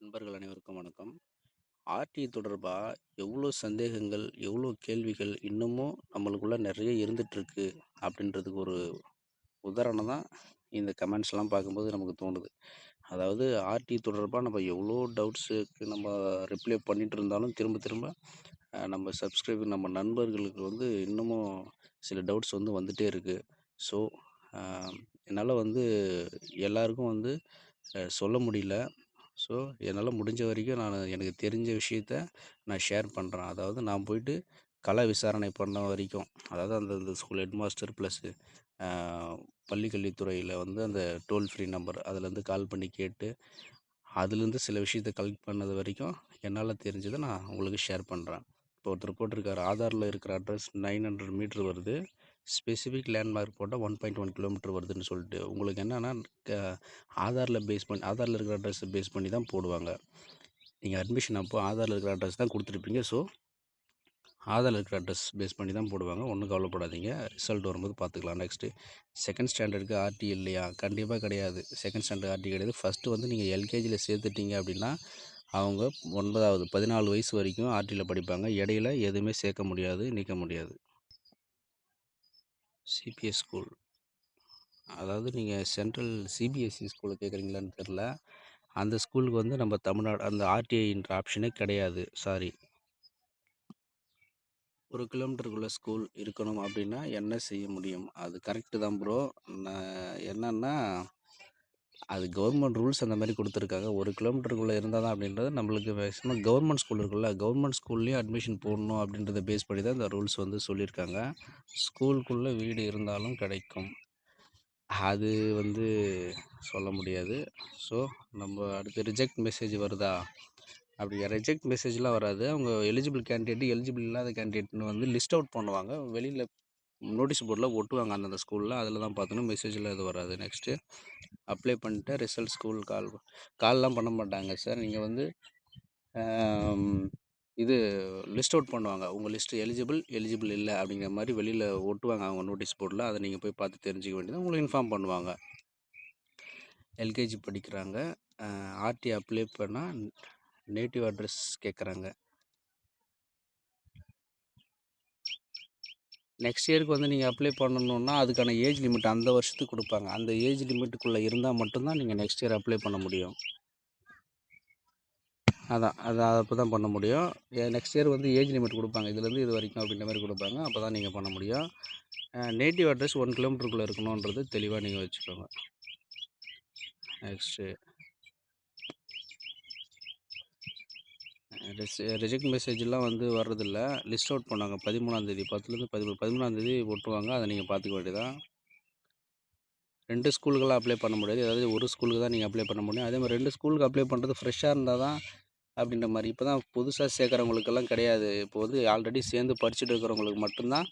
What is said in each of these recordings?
நண்பர்கள் அனைவருக்கும் வணக்கம். ஆர்டி தொடர்பாக எவ்வளோ சந்தேகங்கள், எவ்வளோ கேள்விகள் இன்னமும் நம்மளுக்குள்ள நிறைய இருந்துகிட்ருக்கு அப்படின்றதுக்கு ஒரு உதாரணம் தான் இந்த கமெண்ட்ஸ்லாம் பார்க்கும்போது நமக்கு தோணுது. அதாவது ஆர்டி தொடர்பாக நம்ம எவ்வளோ டவுட்ஸுக்கு நம்ம ரிப்ளை பண்ணிகிட்டு இருந்தாலும் திரும்ப திரும்ப நம்ம சப்ஸ்கிரைபர் நம்ம நண்பர்களுக்கு வந்து இன்னமும் சில டவுட்ஸ் வந்து வந்துகிட்டே இருக்குது ஸோ, என்னால் வந்து எல்லாருக்கும் வந்து சொல்ல முடியல. ஸோ, என்னால் முடிஞ்ச வரைக்கும் நான் எனக்கு தெரிஞ்ச விஷயத்த நான் ஷேர் பண்ணுறேன் அதாவது நான் போயிட்டு கள விசாரணை பண்ண வரைக்கும், அதாவது அந்தந்த ஸ்கூல் ஹெட் மாஸ்டர் பள்ளிக்கல்வித்துறையில் வந்து அந்த டோல் ஃப்ரீ நம்பர் அதுலேருந்து கால் பண்ணி கேட்டு, அதுலேருந்து சில விஷயத்த கலெக்ட் பண்ணது வரைக்கும் என்னால் தெரிஞ்சதை நான் உங்களுக்கு ஷேர் பண்ணுறேன் இப்போ ஒருத்தர் போட்டிருக்காரு, ஆதாரில் இருக்கிற அட்ரஸ் நைன் ஹண்ட்ரட் மீட்ரு வருது. ஸ்பெசிஃபிக் லேண்ட்மார்க் போட்டால் ஒன் பாயிண்ட் ஒன் கிலோமீட்டர் வருதுன்னு சொல்லிட்டு. உங்களுக்கு என்னென்னா ஆதாரில் பேஸ் பண்ணி ஆதாரில் இருக்கிற அட்ரஸை பேஸ் பண்ணி தான் போடுவாங்க. நீங்கள் அட்மிஷன் அப்போது ஆதாரில் இருக்கிற அட்ரஸ் தான் கொடுத்துருப்பீங்க ஸோ, ஆதாரில் இருக்கிற அட்ரஸ் பேஸ் பண்ணி தான் போடுவாங்க. ஒன்றும் கவலைப்படாதீங்க. ரிசல்ட் வரும்போது பார்த்துக்கலாம். நெக்ஸ்ட்டு செகண்ட் ஸ்டாண்டர்டுக்கு ஆர்டி இல்லையா? கண்டிப்பாக கிடையாது. செகண்ட் ஸ்டாண்டர்ட் ஆர்டி கிடையாது. ஃபஸ்ட்டு வந்து நீங்கள் எல்கேஜியில் சேர்த்துட்டீங்க அப்படின்னா, அவங்க 9வது 14 வயசு வரைக்கும் ஆர்டியில் படிப்பாங்க. இடையில எதுவுமே சேர்க்க முடியாது, நீக்க முடியாது. CBS school. அதாவது நீங்கள் சென்ட்ரல் சிபிஎஸ்சி ஸ்கூலில் கேட்குறீங்களான்னு தெரில அந்த ஸ்கூலுக்கு வந்து நம்ம தமிழ்நாடு அந்த ஆர்டிஐன்ற ஆப்ஷனே கிடையாது. சாரி. ஒரு கிலோமீட்டருக்குள்ளே ஸ்கூல் இருக்கணும் அப்படின்னா என்ன செய்ய முடியும்? அது கரெக்ட்டு தான் ப்ரோ. நான் என்னென்னா அது கவர்மெண்ட் ரூல்ஸ் அந்த மாதிரி கொடுத்துருக்காங்க ஒரு கிலோமீட்டருக்குள்ளே இருந்தால் தான் அப்படின்றது நம்மளுக்கு மேக்ஸிமம் கவர்மெண்ட் ஸ்கூல் இருக்குல்ல, கவர்மெண்ட் ஸ்கூல்லேயும் அட்மிஷன் போடணும் அப்படின்றத பேஸ் பண்ணி தான் இந்த ரூல்ஸ் வந்து சொல்லியிருக்காங்க. ஸ்கூலுக்குள்ளே வீடு இருந்தாலும் கிடைக்கும். அது வந்து சொல்ல முடியாது. ஸோ, நம்ம அடுத்து ரிஜெக்ட் மெசேஜ் வருதா? அப்படி ரிஜெக்ட் மெசேஜ்லாம் வராது. அவங்க எலிஜிபிள் கேண்டிடேட், எலிஜிபிள் இல்லாத கேண்டிடேட்னு வந்து லிஸ்ட் அவுட் பண்ணுவாங்க. வெளியில் நோட்டீஸ் போர்டில் ஒட்டுவாங்க அந்தந்த ஸ்கூலில் அதில் தான் பார்த்தோன்னா மெசேஜில் இது வராது. நெக்ஸ்ட்டு அப்ளை பண்ணிட்டேன். ரிசல்ட் ஸ்கூல் கால் கால்லாம் பண்ண மாட்டாங்க சார். நீங்கள் வந்து இது லிஸ்ட் அவுட் பண்ணுவாங்க. உங்கள் லிஸ்ட் எலிஜிபிள், எலிஜிபிள் இல்லை அப்படிங்கிற மாதிரி வெளியில் ஒட்டுவாங்க அவங்க நோட்டீஸ் போர்டில் அதை நீங்கள் போய் பார்த்து தெரிஞ்சுக்க வேண்டியது. உங்களுக்கு இன்ஃபார்ம் பண்ணுவாங்க. எல்கேஜி படிக்கிறாங்க. ஆர்டி அப்ளை பண்ணால் நேட்டிவ் அட்ரஸ் கேட்குறாங்க. நெக்ஸ்ட் இயருக்கு வந்து நீங்கள் அப்ளை பண்ணணுன்னா அதுக்கான ஏஜ் லிமிட் அந்த வருஷத்துக்கு கொடுப்பாங்க அந்த ஏஜ் லிமிட்டுக்குள்ளே இருந்தால் மட்டும்தான் நீங்கள் நெக்ஸ்ட் இயர் அப்ளை பண்ண முடியும். அதான். அது அப்போ தான் பண்ண முடியும். நெக்ஸ்ட் இயர் வந்து ஏஜ் லிமிட் கொடுப்பாங்க இதுலேருந்து இது வரைக்கும் அப்படின்ற மாதிரி கொடுப்பாங்க அப்போ தான் நீங்கள் பண்ண முடியும். நேட்டிவ் அட்ரஸ் ஒன் கிலோமீட்டருக்குள்ளே இருக்கணுன்றது தெளிவாக நீங்கள் வச்சுக்கோங்க. நெக்ஸ்ட்டு ரிஜெக்ட் மெசேஜ்லாம் வந்து வர்றதில்ல. லிஸ்ட் அவுட் பண்ணாங்க. 13ஆம் தேதி 10லேருந்து 13 13ஆம் அதை ஒட்டுவாங்க. பார்த்துக்க வேண்டியது தான். 2 ஸ்கூலுக்கெல்லாம் அப்ளை பண்ண முடியாது. அதாவது ஒரு ஸ்கூலுக்கு தான் நீங்கள் அப்ளை பண்ண முடியும். அதே மாதிரி ரெண்டு ஸ்கூலுக்கு அப்ளை பண்ணுறது ஃப்ரெஷ்ஷாக இருந்தால் தான் அப்படின்ற மாதிரி இப்போ தான் புதுசாக சேர்க்குறவங்களுக்கெல்லாம் கிடையாது. இப்போ வந்து ஆல்ரெடி சேர்ந்து படிச்சுட்டு இருக்கிறவங்களுக்கு மட்டும்தான்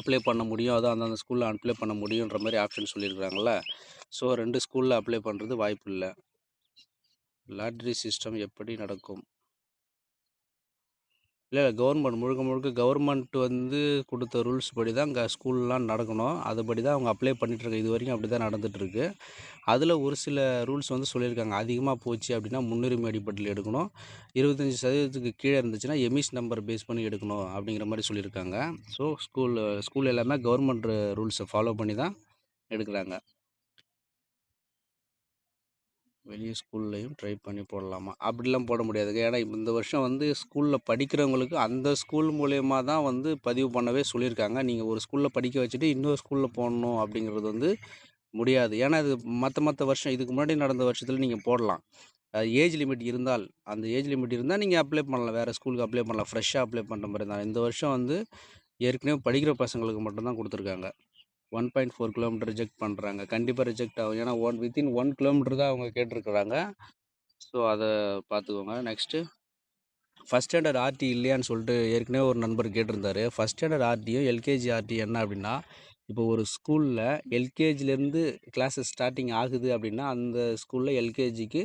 அப்ளை பண்ண முடியும். அதான் அந்தந்த ஸ்கூலில் அப்ளை பண்ண முடியுன்ற மாதிரி ஆப்ஷன் சொல்லியிருக்கிறாங்கள ஸோ ரெண்டு ஸ்கூலில் அப்ளை பண்ணுறது வாய்ப்பு இல்லை லாட்ரி சிஸ்டம் எப்படி நடக்கும்? இல்லை கவர்மெண்ட் முழுக்க முழுக்க கவர்மெண்ட் வந்து கொடுத்த ரூல்ஸ் படி தான் க ஸ்கூல்லாம் நடக்கணும். அதுபடி தான் அவங்க அப்ளை பண்ணிகிட்ருக்காங்க இது வரைக்கும் அப்படி தான் நடந்துகிட்ருக்கு அதில் ஒரு சில ரூல்ஸ் வந்து சொல்லியிருக்காங்க. அதிகமாக போச்சு அப்படின்னா முன்னுரிமை அடிப்படையில் எடுக்கணும். இருபத்தஞ்சி சதவீதத்துக்கு கீழே இருந்துச்சுன்னா எமிஸ் நம்பர் பேஸ் பண்ணி எடுக்கணும் அப்படிங்கிற மாதிரி சொல்லியிருக்காங்க. ஸோ ஸ்கூல் ஸ்கூல் எல்லாமே கவர்மெண்ட் ரூல்ஸை ஃபாலோ பண்ணி தான் எடுக்கிறாங்க வெளியே ஸ்கூல்லையும் ட்ரை பண்ணி போடலாமா? அப்படிலாம் போட முடியாதுங்க. ஏன்னா இந்த வருஷம் வந்து ஸ்கூலில் படிக்கிறவங்களுக்கு அந்த ஸ்கூல் மூலயமா தான் வந்து பதிவு பண்ணவே சொல்லியிருக்காங்க. நீங்கள் ஒரு ஸ்கூலில் படிக்க வச்சுட்டு இன்னொரு ஸ்கூலில் போடணும் அப்படிங்கிறது வந்து முடியாது. ஏன்னா இது மற்ற மற்ற வருஷம் இதுக்கு முன்னாடி நடந்த வருஷத்தில் நீங்கள் போடலாம். ஏஜ் லிமிட் இருந்தால், அந்த ஏஜ் லிமிட் இருந்தால் நீங்கள் அப்ளை பண்ணலாம். வேறு ஸ்கூலுக்கு அப்ளை பண்ணலாம். ஃப்ரெஷ்ஷாக அப்ளை பண்ணுற மாதிரி தான். இந்த வருஷம் வந்து ஏற்கனவே படிக்கிற பசங்களுக்கு மட்டும்தான் கொடுத்துருக்காங்க one point four kilometre reject பண்ணுறாங்க கண்டிப்பாக ரிஜெக்ட் ஆகும். ஏன்னா ஒன் வித்தின் ஒன் கிலோமீட்டர் தான் அவங்க கேட்டிருக்கிறாங்க. ஸோ அதை பார்த்துக்கோங்க. நெக்ஸ்ட்டு ஃபர்ஸ்ட் ஸ்டாண்டர்ட் ஆர்டி இல்லையான்னு சொல்லிட்டு ஏற்கனவே ஒரு நண்பர் கேட்டிருந்தாரு. ஃபஸ்ட் ஸ்டாண்டர்ட் ஆர்டியும், எல்கேஜி ஆர்டி என்ன அப்படின்னா, இப்போ ஒரு ஸ்கூலில் எல்கேஜிலேருந்து கிளாஸஸ் ஸ்டார்ட்டிங் ஆகுது அப்படின்னா, அந்த ஸ்கூலில் எல்கேஜிக்கு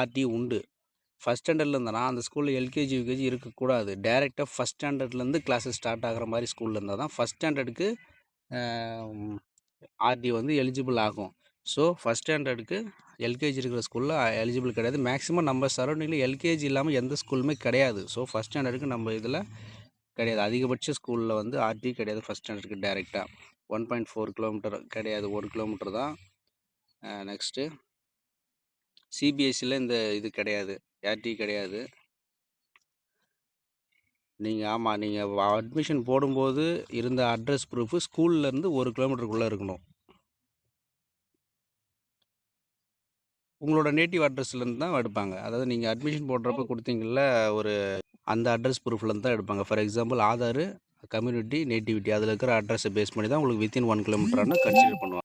ஆர்டி உண்டு. ஃபஸ்ட் ஸ்டாண்டர்டில் இருந்தானா அந்த ஸ்கூலில் எல்கேஜி, யூகேஜி இருக்கக்கூடாது. டேரெக்டாக ஃபஸ்ட் ஸ்டாண்டர்ட்லேருந்து கிளாஸஸ் ஸ்டார்ட் ஆகிற மாதிரி ஸ்கூலில் இருந்தால் தான் ஃபஸ்ட் ஸ்டாண்டர்டுக்கு ஆர்டி வந்து எலிஜிபிள் ஆகும். ஸோ ஃபஸ்ட் ஸ்டாண்டர்டுக்கு எல்கேஜி இருக்கிற ஸ்கூலில் எலிஜிபிள் கிடையாது. மேக்ஸிமம் நம்ம சரௌண்டிங்கில் எல்கேஜி இல்லாமல் எந்த ஸ்கூலுமே கிடையாது. ஸோ ஃபஸ்ட் ஸ்டாண்டர்டுக்கு நம்ம இதில் கிடையாது. அதிகபட்ச ஸ்கூலில் வந்து ஆர்டி கிடையாது ஃபஸ்ட் ஸ்டாண்டர்டுக்கு டேரெக்டாக ஒன் பாயிண்ட் ஃபோர் கிலோமீட்டர் கிடையாது. ஒரு கிலோமீட்டர் தான். நெக்ஸ்ட்டு சிபிஎஸ்சியில் இந்த இது கிடையாது. ஆர்டி கிடையாது. நீங்கள் ஆமாம் நீங்கள் அட்மிஷன் போடும்போது இருந்த அட்ரஸ் ப்ரூஃபு ஸ்கூல்லேருந்து ஒரு கிலோமீட்டருக்குள்ளே இருக்கணும். உங்களோட நேட்டிவ் அட்ரஸ்லேருந்து தான் எடுப்பாங்க. அதாவது நீங்கள் அட்மிஷன் போடுறப்ப கொடுத்தீங்கல்ல ஒரு அந்த அட்ரஸ் ப்ரூஃப்லேருந்து தான் எடுப்பாங்க. For example Aadhaar community nativity அதில் இருக்கிற அட்ரஸை பேஸ் பண்ணி தான் உங்களுக்கு வித்தின் ஒன் கிலோமீட்டரான கன்சிடர் பண்ணுவாங்க.